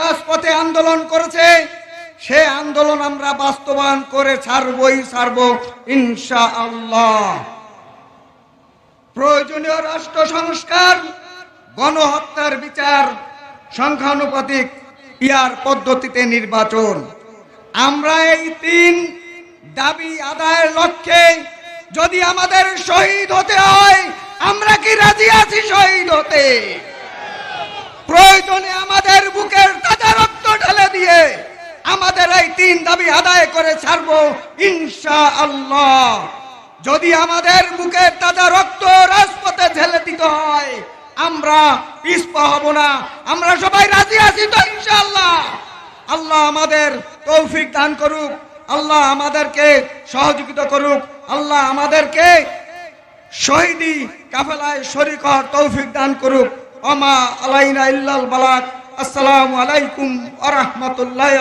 রাজপথে আন্দোলন করেছে, সে আন্দোলন আমরা বাস্তবায়ন করে ছাড়বই, ছাড়ব ইনশা আল্লাহ প্রয়োজনীয় রাষ্ট্র সংস্কার, গণহত্যার বিচার, সংখ্যানুপাতিক ইয়ার পদ্ধতিতে নির্বাচন। আমরা এই তিন দাবি আদায়ের লক্ষ্যে যদি আমাদের শহীদ হতে হয়, আমরা কি রাজি আছি শহীদ হতে? প্রয়োজনে আমাদের তিন দাবি আদায় করে ছাড়বো ইনশা আল্লাহ যদি আমাদের বুকের তাজা রক্ত রাজপথে ঢেলে দিতে হয়, আমরা পিছপা হব না। আমরা সবাই রাজি আছি তো, ইনশাআল্লাহ। আল্লাহ আমাদের তৌফিক দান করুক, আল্লাহ আমাদেরকে সহযোগিতা করুক, আল্লাহ আমাদেরকে শহীদি কাফেলায় শরিক হওয়ার তৌফিক দান করুক। অমা আলাইনা ইল্লাল বালাক। আসসালামু আলাইকুম আ রহমতুল্লাহ